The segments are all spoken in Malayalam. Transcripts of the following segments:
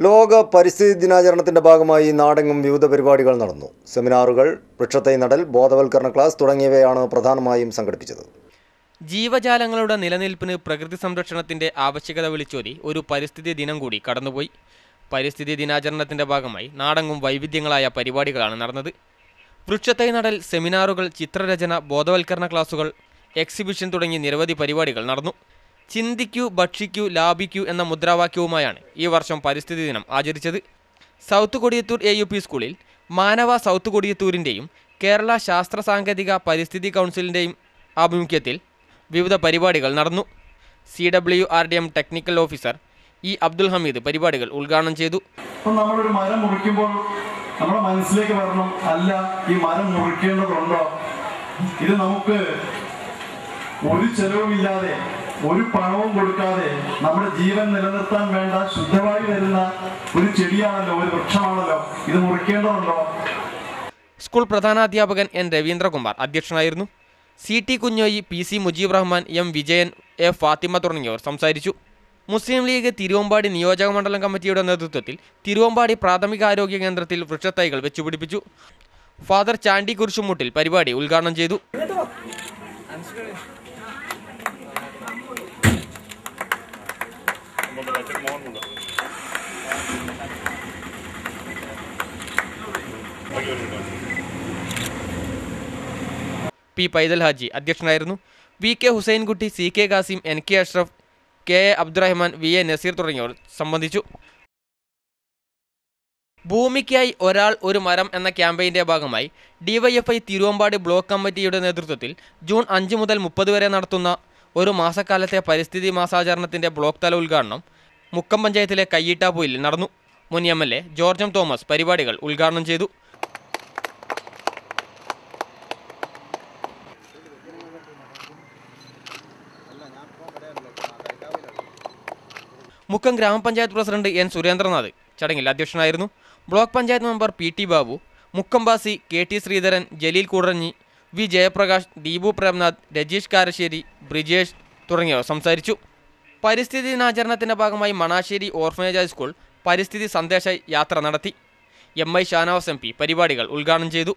ലോക പരിസ്ഥിതി ദിനാചരണത്തിന്റെ ഭാഗമായി നാടെങ്ങും വിവിധ പരിപാടികൾ നടന്നു. സെമിനാറുകൾ വൃക്ഷത്തൈ നടൽ ബോധവൽക്കരണ ക്ലാസ് തുടങ്ങിയവയാണ് പ്രധാനമായും സംഘടിപ്പിച്ചത്. ജീവജാലങ്ങളുടെ നിലനിൽപ്പിന് പ്രകൃതി സംരക്ഷണത്തിന്റെ ആവശ്യകത വിളിച്ചോതി ഒരു പരിസ്ഥിതി ദിനം കൂടി കടന്നുപോയി. പരിസ്ഥിതി ദിനാചരണത്തിന്റെ ഭാഗമായി നാടെങ്ങും വൈവിധ്യങ്ങളായ പരിപാടികളാണ് നടന്നത്. വൃക്ഷത്തൈ നടൽ സെമിനാറുകൾ ചിത്രരചന ബോധവൽക്കരണ ക്ലാസുകൾ എക്സിബിഷൻ തുടങ്ങി നിരവധി പരിപാടികൾ നടന്നു. ചിന്തിക്കൂ ഭക്ഷിക്കൂ ലാഭിക്കൂ എന്ന മുദ്രാവാക്യവുമായാണ് ഈ വർഷം പരിസ്ഥിതി ദിനം ആചരിച്ചത്. South Kodiyathur A U P സ്കൂളിൽ മാനവ സൗത്ത് കൊടിയത്തൂരിന്റെയും കേരള ശാസ്ത്ര സാങ്കേതിക പരിസ്ഥിതി കൗൺസിലിന്റെയും ആഭിമുഖ്യത്തിൽ വിവിധ പരിപാടികൾ നടന്നു. C W R D M technical officer E Abdul Hameed പരിപാടികൾ ഉദ്ഘാടനം ചെയ്തു. നമ്മളൊരു മരം മുറിക്കുമ്പോൾ നമ്മുടെ മനസ്സിലേക്ക് വരണം. അല്ല ഈ മരം മുറിക്കേണ്ടതുണ്ടോ? ഇത് നമുക്ക് ഒരു ചെലവുമില്ലാതെ ഒരു പണവും കൊടുക്കാതെ നമ്മുടെ ജീവൻ നിലനിർത്താൻ വേണ്ട ശുദ്ധമായി വരുന്ന ഒരു ചെടിയാണല്ലോ ഒരു വൃക്ഷമാണല്ലോ ഇത് മുറിക്കേണ്ടതുണ്ടോ? സ്കൂൾ പ്രധാനാധ്യാപകൻ എൻ രവീന്ദ്രകുമാർ അധ്യക്ഷനായിരുന്നു. C T Kunhoyi P C Mujeeb Rahman M Vijayan A Fathima തുടങ്ങിയവർ സംസാരിച്ചു. മുസ്ലിം ലീഗ് തിരുവമ്പാടി നിയോജക മണ്ഡലം കമ്മിറ്റിയുടെ നേതൃത്വത്തിൽ തിരുവമ്പാടി പ്രാഥമികാരോഗ്യ കേന്ദ്രത്തിൽ വൃക്ഷത്തൈകൾ വെച്ചുപിടിപ്പിച്ചു. ഫാദർ ചാണ്ടി കുരിശുമുട്ടിൽ പരിപാടി ഉദ്ഘാടനം ചെയ്തു. പി പൈതൽ ഹാജി അധ്യക്ഷനായിരുന്നു. V K Hussainkutty C K Kasim N K Ashraf K A Abdurahman V A Naseer തുടങ്ങിയവർ സംബന്ധിച്ചു. ഭൂമിക്കായി ഒരാൾ ഒരു മരം എന്ന ക്യാമ്പയിന്റെ ഭാഗമായി ഡിവൈഎഫ്ഐ തിരുവമ്പാടി ബ്ലോക്ക് കമ്മിറ്റിയുടെ നേതൃത്വത്തിൽ ജൂൺ അഞ്ച് മുതൽ മുപ്പത് വരെ നടത്തുന്ന ഒരു മാസക്കാലത്തെ പരിസ്ഥിതി മാസാചരണത്തിന്റെ ബ്ലോക്ക് തല ഉദ്ഘാടനം മുക്കം പഞ്ചായത്തിലെ കയ്യിട്ടാപ്പൂയിൽ നടന്നു. മുൻ M L A George Thomas പരിപാടികൾ ഉദ്ഘാടനം ചെയ്തു. മുക്കം ഗ്രാമപഞ്ചായത്ത് പ്രസിഡന്റ് എൻ സുരേന്ദ്രനാഥ് ചടങ്ങിൽ അധ്യക്ഷനായിരുന്നു. Block panchayat member P T Babu മുക്കംബാസി K T Sreedharan Jaleel Koodaranhi V Jayaprakash Deepu Premnath Rajeesh Karassery Brijesh തുടങ്ങിയവർ സംസാരിച്ചു. പരിസ്ഥിതി ദിനാചരണത്തിന്റെ ഭാഗമായി മണാശ്ശേരി ഓർഫനേജ് ഹൈസ്കൂൾ പരിസ്ഥിതി സന്ദേശ യാത്ര നടത്തി. M I Shanavas M P പരിപാടികൾ ഉദ്ഘാടനം ചെയ്തു.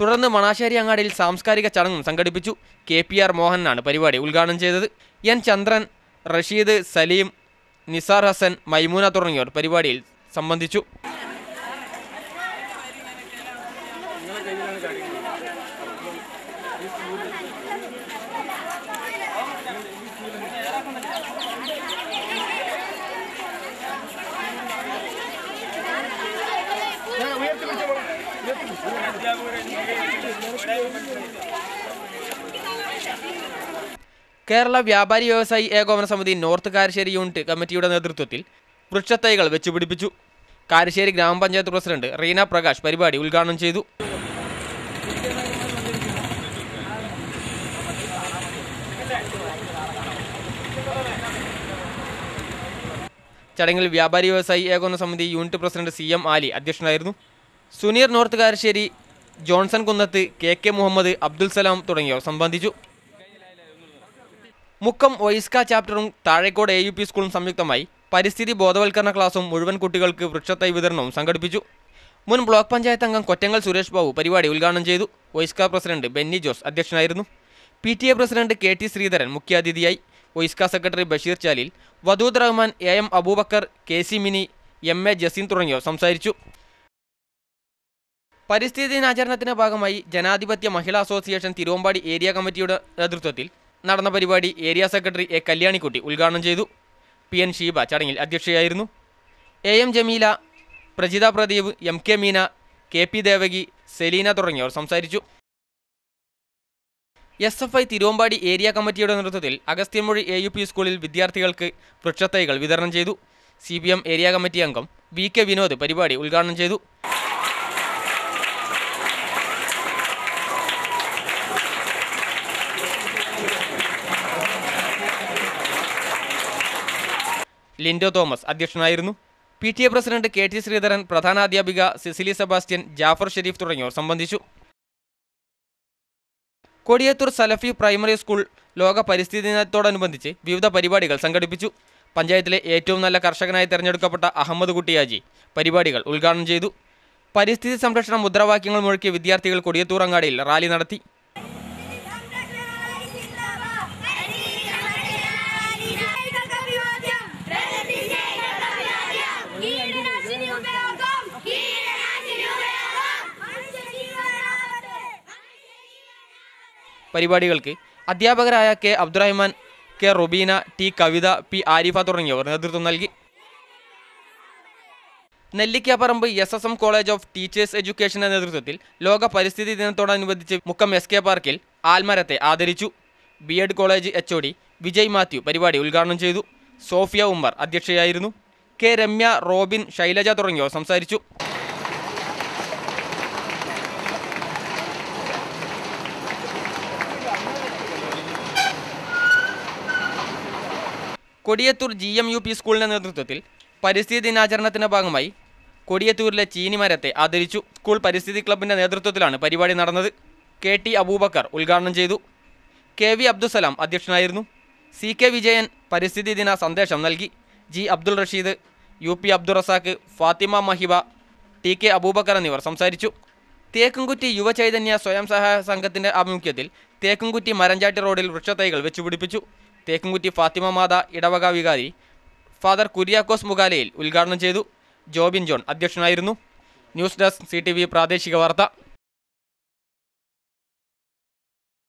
തുടർന്ന് മണാശ്ശേരി അങ്ങാടിയിൽ സാംസ്കാരിക ചടങ്ങും സംഘടിപ്പിച്ചു. കെ പി ആർ മോഹനാണ് പരിപാടി ഉദ്ഘാടനം ചെയ്തത്. എൻ ചന്ദ്രൻ റഷീദ് സലീം നിസാർ ഹസൻ മൈമൂന തുടങ്ങിയവർ പരിപാടിയിൽ സംബന്ധിച്ചു. കേരള വ്യാപാരി വ്യവസായി ഏകോപന സമിതി നോർത്ത് കാരശ്ശേരി യൂണിറ്റ് കമ്മിറ്റിയുടെ നേതൃത്വത്തിൽ വൃക്ഷത്തൈകൾ വെച്ചുപിടിപ്പിച്ചു. കാരശ്ശേരി ഗ്രാമപഞ്ചായത്ത് പ്രസിഡന്റ് റീന പ്രകാശ് പരിപാടി ഉദ്ഘാടനം ചെയ്തു. ചടങ്ങിൽ വ്യാപാരി വ്യവസായി ഏകോപന സമിതി unit president C M Ali അധ്യക്ഷനായിരുന്നു. Suneer north Karassery Johnson Kunnath K K Muhammad Abdul Salam തുടങ്ങിയവർ സംബന്ധിച്ചു. മുക്കം ഒയിസ്ക ചാപ്റ്ററും താഴേക്കോട് എ യു പി സ്കൂളും സംയുക്തമായി പരിസ്ഥിതി ബോധവൽക്കരണ ക്ലാസും മുഴുവൻ കുട്ടികൾക്ക് വൃക്ഷത്തൈ വിതരണവും സംഘടിപ്പിച്ചു. മുൻ ബ്ലോക്ക് പഞ്ചായത്ത് അംഗം കൊറ്റങ്ങൽ സുരേഷ് ബാബു പരിപാടി ഉദ്ഘാടനം ചെയ്തു. ഒയിസ്ക പ്രസിഡന്റ് ബെന്നി ജോസ് അധ്യക്ഷനായിരുന്നു. P T A president K T Sreedharan മുഖ്യാതിഥിയായി. OISCA secretary Basheer Chalil Wadood Rahman A M Aboobacker K C Mini M A Jaseen തുടങ്ങിയവർ സംസാരിച്ചു. പരിസ്ഥിതി ദിനാചരണത്തിന്റെ ഭാഗമായി ജനാധിപത്യ മഹിളാ അസോസിയേഷൻ തിരുവമ്പാടി ഏരിയ കമ്മിറ്റിയുടെ നേതൃത്വത്തിൽ നടന്ന പരിപാടി ഏരിയ സെക്രട്ടറി എ കല്യാണിക്കുട്ടി ഉദ്ഘാടനം ചെയ്തു. പി എൻ ഷീബ ചടങ്ങിൽ അധ്യക്ഷയായിരുന്നു. A M Jameela Prajitha Pradeep M K Meena K P Devaki Selina തുടങ്ങിയവർ സംസാരിച്ചു. S F I Thiruvambady area കമ്മിറ്റിയുടെ നേതൃത്വത്തിൽ അഗസ്ത്യമൊഴി എ യു പി സ്കൂളിൽ വിദ്യാർത്ഥികൾക്ക് വൃക്ഷത്തൈകൾ വിതരണം ചെയ്തു. സി ഏരിയ കമ്മിറ്റി അംഗം വി കെ വിനോദ് പരിപാടി ഉദ്ഘാടനം ചെയ്തു. ലിൻഡോ തോമസ് അധ്യക്ഷനായിരുന്നു. P T A president K T Sreedharan പ്രധാനാധ്യാപിക Cicily Sebastian Jafar Sharif തുടങ്ങിയവർ സംബന്ധിച്ചു. കൊടിയത്തൂർ സലഫി പ്രൈമറി സ്കൂൾ ലോക പരിസ്ഥിതി ദിനത്തോടനുബന്ധിച്ച് വിവിധ പരിപാടികൾ സംഘടിപ്പിച്ചു. പഞ്ചായത്തിലെ ഏറ്റവും നല്ല കർഷകനായി തെരഞ്ഞെടുക്കപ്പെട്ട അഹമ്മദ് കുട്ടിയാജി പരിപാടികൾ ഉദ്ഘാടനം ചെയ്തു. പരിസ്ഥിതി സംരക്ഷണ മുദ്രാവാക്യങ്ങൾ മുഴക്കിയ വിദ്യാർത്ഥികൾ കൊടിയത്തൂർ അങ്ങാടിയിൽ റാലി നടത്തി. പരിപാടികൾക്ക് അധ്യാപകരായ K Abdurahman K Rubeena T Kavitha P Arifa തുടങ്ങിയവർ നേതൃത്വം നൽകി. Nellikkaparamba S S M college of teachers എഡ്യൂക്കേഷന്റെ നേതൃത്വത്തിൽ ലോക പരിസ്ഥിതി ദിനത്തോടനുബന്ധിച്ച് മുക്കം എസ് കെ പാർക്കിൽ ആൽമരത്തെ ആദരിച്ചു. B Ed college H O D Vijay Mathew പരിപാടി ഉദ്ഘാടനം ചെയ്തു. സോഫിയ ഉമ്മർ അധ്യക്ഷയായിരുന്നു. കെ രമ്യ റോബിൻ ശൈലജ തുടങ്ങിയവർ സംസാരിച്ചു. Kodiyathur G M U P സ്കൂളിന്റെ നേതൃത്വത്തിൽ പരിസ്ഥിതി ദിനാചരണത്തിന്റെ ഭാഗമായി കൊടിയത്തൂരിലെ ചീനിമരത്തെ ആദരിച്ചു. സ്കൂൾ പരിസ്ഥിതി ക്ലബിന്റെ നേതൃത്വത്തിലാണ് പരിപാടി നടന്നത്. കെ ടി അബൂബക്കർ ഉദ്ഘാടനം ചെയ്തു. കെ വി അബ്ദുസലാം അധ്യക്ഷനായിരുന്നു. സി കെ വിജയൻ പരിസ്ഥിതി ദിന സന്ദേശം നൽകി. G Abdul Rasheed U P Abdurazak Fathima Mahiba T K Aboobacker എന്നിവർ സംസാരിച്ചു. തേക്കുംകുറ്റി യുവചൈതന്യ സ്വയം സഹായ സംഘത്തിന്റെ ആഭിമുഖ്യത്തിൽ തേക്കുംകുറ്റി മരഞ്ചാട്ടി റോഡിൽ വൃക്ഷത്തൈകൾ വെച്ചുപിടിപ്പിച്ചു തേക്കുംകുറ്റി ഫാത്തിമ മാത ഇടവക വികാരി ഫാദർ കുര്യാക്കോസ് മുഖാലയിൽ ഉദ്ഘാടനം ചെയ്തു. ജോബിൻ ജോൺ അധ്യക്ഷനായിരുന്നു. ന്യൂസ് ഡെസ്ക് സി പ്രാദേശിക വാർത്ത.